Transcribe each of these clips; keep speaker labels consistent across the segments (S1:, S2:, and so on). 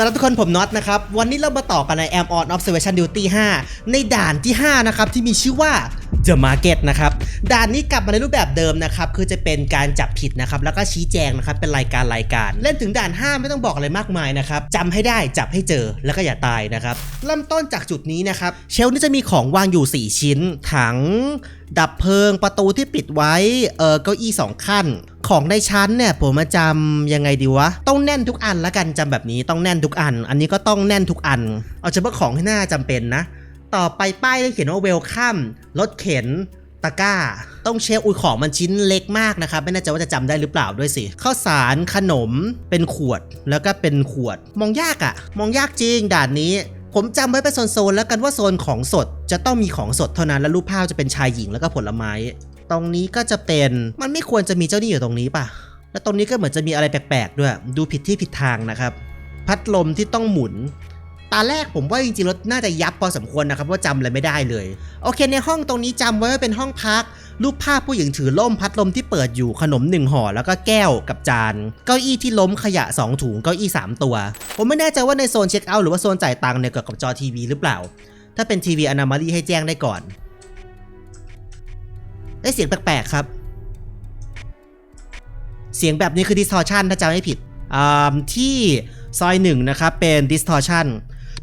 S1: สำหรับทุกคนผมน็อตนะครับ วันนี้เรามาต่อกันใน Am on Observation Duty 5 ในด่านที่ 5 นะครับ ที่มีชื่อว่า The Market นะครับ ด่านนี้กลับมาในรูปแบบเดิมนะครับคือจะเป็นการจับผิดนะครับแล้วก็ชี้แจงนะครับเป็นรายการรายการเล่นถึงด่าน 5 ไม่ต้องบอกอะไรมากมายนะครับจำให้ได้จับให้เจอแล้วก็อย่าตายนะครับเริ่มต้นจากจุดนี้นะครับเชลฟ์นี่จะมีของวางอยู่ 4 ชิ้น ถัง ดับเพลิงประตูที่ปิดไว้เออเก้าอี้สองขั้นของในชั้นเนี่ยผมมาจำยังไงดีวะ ต้องแน่นทุกอันละกันจำแบบนี้ต้องแน่นทุกอัน อันนี้ก็ต้องแน่นทุกอัน เอาเฉพาะของที่น่าจำเป็นนะ ต่อไปป้ายที่เขียนว่าเวลคัมรถเข็น ตะกร้า ต้องเชฟอุ้ยของมันชิ้นเล็กมากนะครับ ไม่แน่ใจว่าจะจำได้หรือเปล่าด้วยสิข้าวสารขนมเป็นขวดแล้วก็เป็นขวด มองยากอะมองยากจริงด่านนี้ ผมจำไว้เป็นโซนๆแล้วกันว่าโซนของสดจะต้องมีของสดเท่านั้นและรูปภาพจะเป็นชายหญิงแล้วก็ผลไม้ ตรงนี้ก็จะเป็นมันไม่ควรจะมีเจ้าหนี้อยู่ตรงนี้ป่ะแล้วตรงนี้ก็เหมือนจะมีอะไรแปลกๆด้วย ดูผิดที่ผิดทางนะครับ พัดลมที่ต้องหมุน ตาแรกผมว่าจริงๆรถน่าจะยับพอสมควรนะครับว่าจำอะไรไม่ได้เลย โอเค ในห้องตรงนี้จำไว้ว่าเป็นห้องพัก รูปภาพผู้หญิงถือล่มพัดลมที่เปิดอยู่ขนมหนึ่งห่อแล้วก็แก้วกับจาน เก้าอี้ที่ล้มขยะ 2 ถุงเก้าอี้ 3 ตัว ผมไม่แน่ใจว่าในโซนเช็คเอาท์หรือว่าโซนจ่ายตังค์เนี่ยเกี่ยวกับจอทีวีหรือเปล่า ถ้าเป็นทีวีอนามารีให้แจ้งได้ก่อน ได้เสียงแปลกๆครับ เสียงแบบนี้คือ distortion ถ้าจำไม่ผิดอ่าที่ซอยหนึ่งนะครับเป็น distortion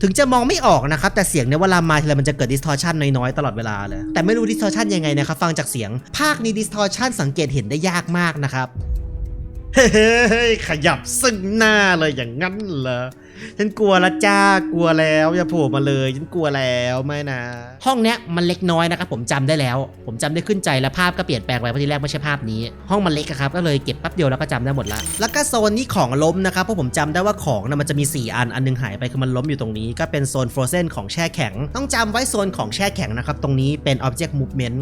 S1: ถึงจะมองไม่ออกนะครับ แต่เสียงเนี่ยเวลามาทีไรมันจะเกิด distortion น้อยๆ ตลอดเวลาเลย แต่ไม่รู้ distortion ยังไงนะครับ ฟังจากเสียง ภาคนี้ distortion สังเกตเห็นได้ยากมากนะครับ เฮ้ยขยับซึ่งหน้าเลยอย่างนั้นเหรอฉันกลัวละจ้ากลัวแล้วอย่าโผล่มาเลยฉันกลัวแล้วไม่นะ ห้องเนี้ยมันเล็กน้อยนะครับผมจำได้แล้ว ผมจำได้ขึ้นใจแล้วภาพก็เปลี่ยนแปลงไปเพราะที่แรกไม่ใช่ภาพนี้ ห้องมันเล็กครับก็เลยเก็บแป๊บเดียวแล้วก็จำได้หมดละแล้วก็โซนนี้ของล้มนะครับเพราะผมจำได้ว่าของนะมันจะมี 4 อันอันหนึงหายไปคือมันล้มอยู่ตรงนี้ ก็เป็นโซนฟรอเซนของแช่แข็ง ต้องจำไว้โซนของแช่แข็งนะครับตรงนี้เป็น Object Movement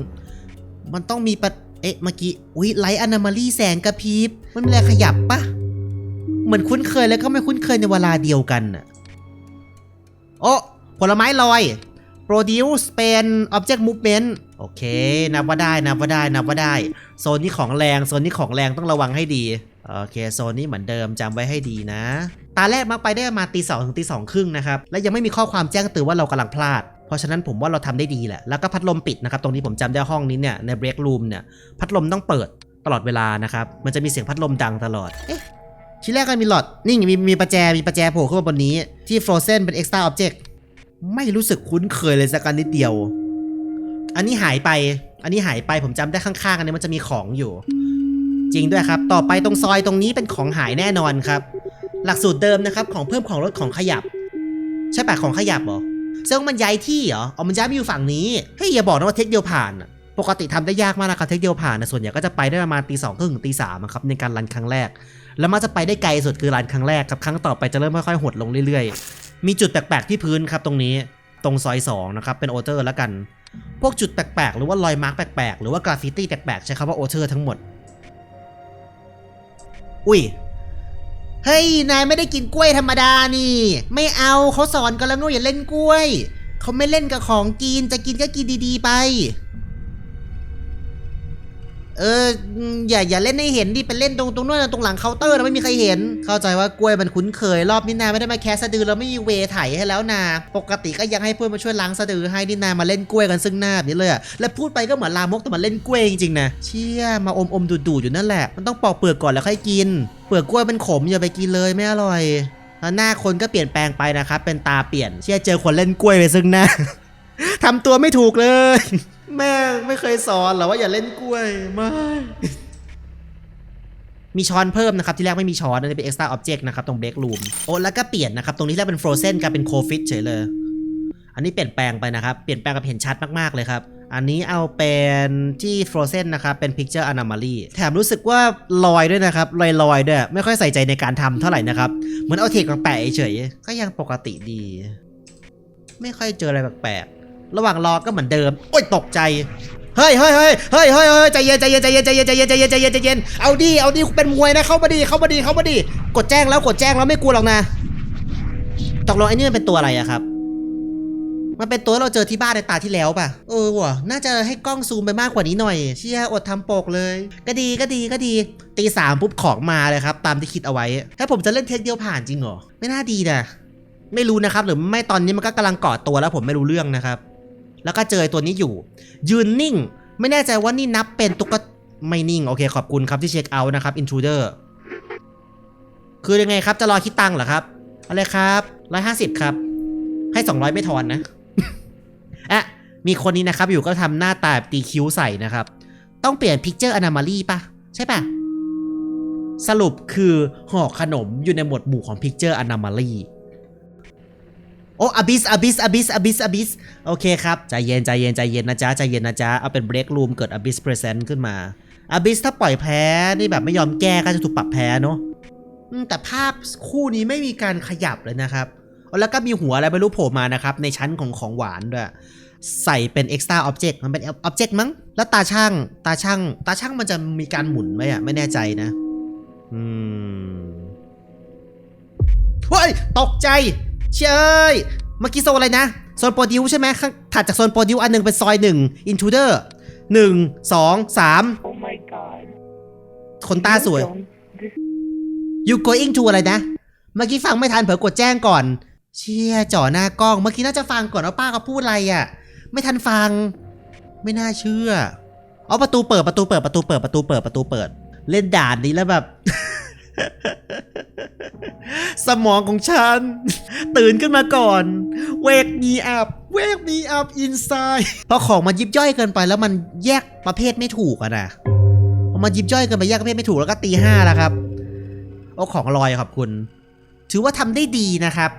S1: มันต้องมีปะ เอ๊ะ เมื่อกี้ อุ้ยไลท์อนามาลีแสงกระพริบ มันมีอะไรขยับปะ เหมือนคุ้นเคยแล้วก็ไม่คุ้นเคยในเวลาเดียวกันน่ะโอ้ผลไม้ลอย produce เป็น object movement โอเค นับว่าได้ นับว่าได้ นับว่าได้ โซนนี้ของแรง โซนนี้ของแรงต้องระวังให้ดี โอเค โซนนี้เหมือนเดิมจำไว้ให้ดีนะ ตาแรกมักไปได้มาตีสองถึงตีสองครึ่งนะครับ และยังไม่มีข้อความแจ้งเตือนว่าเรากำลังพลาด เพราะฉะนั้นผมว่าเราทำได้ดีแหละ แล้วก็พัดลมปิดนะครับ ตรงนี้ผมจำได้ห้องนี้เนี่ยใน break room เนี่ยพัดลมต้องเปิดตลอดเวลานะครับ มันจะมีเสียงพัดลมดังตลอด เอ๊ะชิ้นแรกก็มีหลอด นี่มีมีประแจ มีประแจโผล่ขึ้นมาบนนี้ ที่ Frozen เป็น extra object ไม่รู้สึกคุ้นเคยเลยสักกันนิดเดียว อันนี้หายไป อันนี้หายไป ผมจำได้ข้างๆ อันนี้มันจะมีของอยู่ จริงด้วยครับ ต่อไปตรงซอยตรงนี้เป็นของหายแน่นอนครับ หลักสูตรเดิมนะครับ ของเพิ่มของลดของขยับ ใช่ปะของขยับเหรอ ซึ่งมันย้ายที่เหรอเอมันย้ายมาอยู่ฝั่งนี้เฮ้ยอย่าบอกนะว่าเทคเดียวผ่านปกติทำได้ยากมากนะครับเทคเดียวผ่านนะส่วนใหญ่ก็จะไปได้ประมาณตีสองครึ่งตีสามอะครับในการรันครั้งแรก แล้วมันจะไปได้ไกลสุดคือรันครั้งแรกครับครั้งต่อไปจะเริ่มค่อยๆหดลงเรื่อยๆ มีจุดแปลกๆที่พื้นครับตรงนี้ตรงซอย2นะครับเป็นโอเทอร์แล้วกัน พวกจุดแปลกๆหรือว่ารอยมาร์กแปลกๆหรือว่ากราฟฟิตี้แปลกๆใช้คำว่าโอเทอร์ทั้งหมด อุ้ย เฮ้ย นายไม่ได้กินกล้วยธรรมดานี่ ไม่เอาเขาสอนกันแล้วนู่นอย่าเล่นกล้วย เขาไม่เล่นกับของกิน จะกินก็กินดีๆไป เอออย่าอย่าเล่นให้เห็นดิไปเล่นตรงตรงนู้นตรงหลังเคาน์เตอร์นะไม่มีใครเห็น เข้าใจว่ากล้วยมันคุ้นเคยรอบนี้นาไม่ได้มาแคสสะดือแล้วไม่มีเวไถให้แล้วนาปกติก็ยังให้เพื่อนมาช่วยล้างสะดือให้นี่นามาเล่นกล้วยกันซึ่งหน้าแบบนี้เลยอะและพูดไปก็เหมือนลามกแต่มาเล่นกล้วยจริงๆนะเชี่ยมาอมอมดูดูอยู่นั่นแหละมันต้องปอกเปลือกก่อนแล้วค่อยกิน เปลือกกล้วยมันขมอย่าไปกินเลยไม่อร่อยแล้วหน้าคนก็เปลี่ยนแปลงไปนะครับเป็นตาเปลี่ยนเชี่ยเจอคนเล่นกล้วยไปซึ่งหน้าทำตัวไม่ถูกเลย แม่ไม่เคยสอนหรอว่าอย่าเล่นกล้วยไม่มีช้อนเพิ่มนะครับ ที่แรกไม่มีช้อนนั่นเป็น extra object นะครับ ตรง break room โอ้แล้วก็เปลี่ยนนะครับ ตรงนี้แรกเป็น frozen กลายเป็น cold fit เฉยเลย อันนี้เปลี่ยนแปลงไปนะครับ เปลี่ยนแปลงกับเห็นชัดมากๆเลยครับ อันนี้เอาเป็นที่ frozen นะครับ เป็น picture anomaly แถมรู้สึกว่าลอยด้วยนะครับ ลอยลอยด้วย ไม่ค่อยใส่ใจในการทำเท่าไหร่นะครับ เหมือนเอาเทคมาแปะเฉยๆก็ยังปกติดี ไม่ค่อยเจออะไรแปลกๆ ระหว่างรอก็เหมือนเดิม โอ๊ยตกใจ เฮ้ยเฮ้ยเฮ้ยเฮ้ยเฮ้ยเฮ้ยใจเย็นใจเย็นใจเย็นใจเย็นใจเย็นใจเย็นใจเย็นใจเย็น เอาดิ เอาดิเป็นมวยนะ เข้ามาดิ เข้ามาดิ เข้ามาดิ กดแจ้งแล้ว กดแจ้งแล้วไม่กลัวหรอกนะ ตกลงไอ้นี่มันเป็นตัวอะไรอะครับ มันเป็นตัวเราเจอที่บ้านในตาที่แล้วป่ะ เออว่ะ น่าจะให้กล้องซูมไปมากกว่านี้หน่อย เชี่ยอดทำปกเลย ก็ดี ก็ดี ก็ดี ตีสามปุ๊บของมาเลยครับ ตามที่คิดเอาไว้ ถ้าผมจะเล่นเทคเดียวผ่านจริงเหรอ ไม่น่าดีนะไม่รู้นะครับหรือไม่ตอนนี้มันก็กำลังก่อตัวแล้วผมไม่รู้เรื่องนะครับ แล้วก็เจอตัวนี้อยู่ ยืนนิ่ง ไม่แน่ใจว่านี่นับเป็นตุ๊กไม่นิ่ง โอเค ขอบคุณครับที่เช็คเอาท์นะครับ intruder คือยังไงครับ จะรอคิดตังค์เหรอครับ อะไรครับร้อยห้าสิบครับ ให้สองร้อยไม่ทอนนะอะมีคนนี้นะครับ อยู่ก็ทำหน้าตาแบบตีคิ้วใส่นะครับ ต้องเปลี่ยน picture anomaly ปะใช่ป่ะ สรุปคือห่อขนมอยู่ในหมวดหมู่ของ picture anomaly โอ้ abyss abyss abyss abyss abyss โอเคครับใจเย็นใจเย็นใจเย็นนะจ๊ะใจเย็นนะจ๊ะเอาเป็น break room เกิด abyss present ขึ้นมา abyss ถ้าปล่อยแพ้นี่แบบไม่ยอมแก้ก็จะถูกปรับแพ้เนาะแต่ภาพคู่นี้ไม่มีการขยับเลยนะครับแล้วก็มีหัวอะไรไม่รู้โผล่มานะครับ ในชั้นของของหวานด้วยใส่เป็น extra object มันเป็น object มั้ง แล้วตาช่าง ตาช่าง ตาช่างมันจะมีการหมุนไหมอะ ไม่แน่ใจนะ อืม เฮ้ย ตกใจ เชยเมื่อกี้โซนอะไรนะ โซนโปรดิวใช่ไหมข้างถัดจากโซนโปรดิวอันหนึ่งเป็นซอยหนึ่งอินทูเดอร์หนึ่งสองสาม
S2: Oh my god.
S1: คนตาสวย
S2: Don't- This
S1: you going to อะไรนะ เมื่อกี้ฟังไม่ทันเผลอกดแจ้งก่อน เชี่ยจ่อหน้ากล้อง เมื่อกี้น่าจะฟังก่อนว่าป้าเขาพูดอะไรอะ ไม่ทันฟัง ไม่น่าเชื่อ เอาประตูเปิดประตูเปิดประตูเปิดประตูเปิดประตูเปิด เล่นด่านนี้แล้วแบบ สมองของฉัน ตื่นขึ้นมาก่อน wake me up wake me up inside เพราะของมันยิบย่อยเกินไปแล้วมันแยกประเภทไม่ถูกอะนะพอมันยิบย่อยเกินไปแยกประเภทไม่ถูกแล้วก็ตีห้าแล้วครับโอ้ของลอยขอบคุณ ถือว่าทำได้ดีนะครับ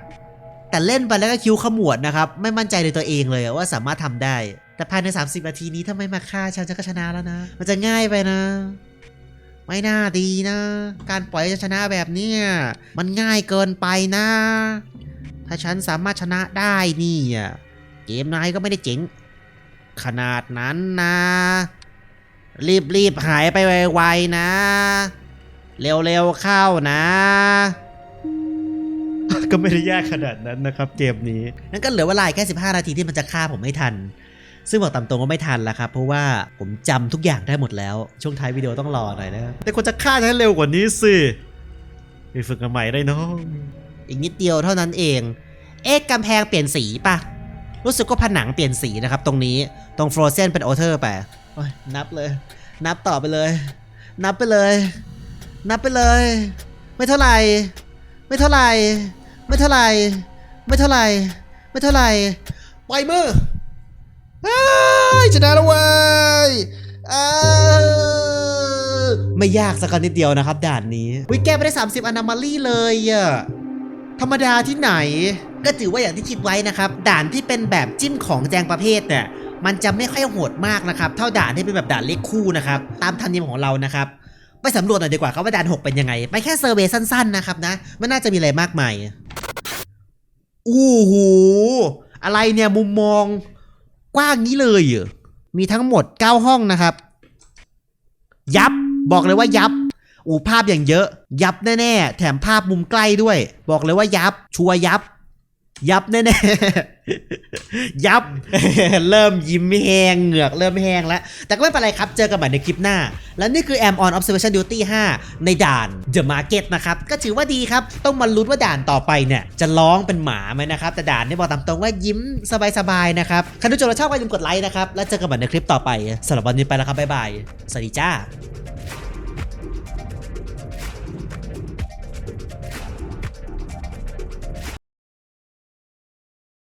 S1: แต่เล่นไปแล้วก็คิ้วขมวดนะครับ ไม่มั่นใจในตัวเองเลยว่าสามารถทำได้ แต่ภายใน 30 นาทีนี้ถ้าไม่มาฆ่าฉันฉันก็ชนะแล้วนะ มันจะง่ายไปนะ ไม่น่าดีนะ การปล่อยให้ฉันชนะแบบเนี้ยมันง่ายเกินไปนะ ถ้าฉันสามารถชนะได้นี่อะเกมนายก็ไม่ได้เจ๋ง ขนาดนั้นนะ รีบรีบๆหายไปไวๆนะ เร็วๆเข้านะ ก็ไม่ได้ยากขนาดนั้นนะครับเกมนี้นั่นก็เหลือเวลาอีกแค่ 15 นาทีที่มันจะฆ่าผมไม่ทัน ซึ่งบอกตามตรงว่าไม่ทันแล้วครับ เพราะว่าผมจำทุกอย่างได้หมดแล้ว ช่วงท้ายวิดีโอต้องรอหน่อยนะครับแต่ควรจะฆ่าฉันเร็วกว่านี้สิไปฝึกกันใหม่ได้น้องอีกนิดเดียวเท่านั้นเอง เอ๊ะกำแพงเปลี่ยนสีปะรู้สึกว่าผนังเปลี่ยนสีนะครับ ตรงนี้ตรงฟรอเซนเป็นโอเทอร์ไปโอ้ยนับเลย นับต่อไปเลย นับไปเลย นับไปเลย ไม่เท่าไหร่ ไม่เท่าไหร่ ไม่เท่าไหร่ ไม่เท่าไหร่ ไม่เท่าไหร่ปล่อยมือเอ้ย ชนะแล้วเว้ยไม่ยากสักนิดเดียวนะครับด่านนี้วิแก้ไปได้ 30อนามาลี่เลยอะธรรมดาที่ไหน ก็ถือว่าอย่างที่คิดไว้นะครับ ด่านที่เป็นแบบจิ้มของแจงประเภทเนี่ยมันจะไม่ค่อยโหดมากนะครับ เท่าด่านที่เป็นแบบด่านเลขคู่นะครับ ตามธรรมเนียมของเรานะครับไปสำรวจหน่อยดีกว่าครับว่าด่าน 6 เป็นยังไง ไปแค่เซอร์เวย์สั้นๆนะครับนะไม่น่าจะมีอะไรมากมายอู้หูอะไรเนี่ยมุมมอง กว้างนี้เลยเหรอมีทั้งหมด 9 ห้องนะครับ ยับบอกเลยว่ายับอูภาพอย่างเยอะ ยับแน่ๆ แถมภาพมุมใกล้ด้วย บอกเลยว่ายับ ชัวยับ ยับแน่ๆ ยับ เริ่มยิ้มแห้งเหงือกเริ่มแห้งแล้ว แต่ก็ไม่เป็นไรครับ เจอกันใหม่ในคลิปหน้า และนี่คือ Am on Observation Duty 5 ในด่าน The Market นะครับ ก็ถือว่าดีครับ ต้องมาลุ้นว่าด่านต่อไปเนี่ย จะร้องเป็นหมาไหมนะครับ แต่ด่านนี่บอกตามตรงว่ายิ้มสบายๆ นะครับใครดูจบแล้วชอบก็อย่าลืมกดไลค์นะครับ แล้วเจอกันใหม่ในคลิปต่อไปสำหรับวันนี้ไปแล้วครับบ๊ายบายสวัสดีจ้า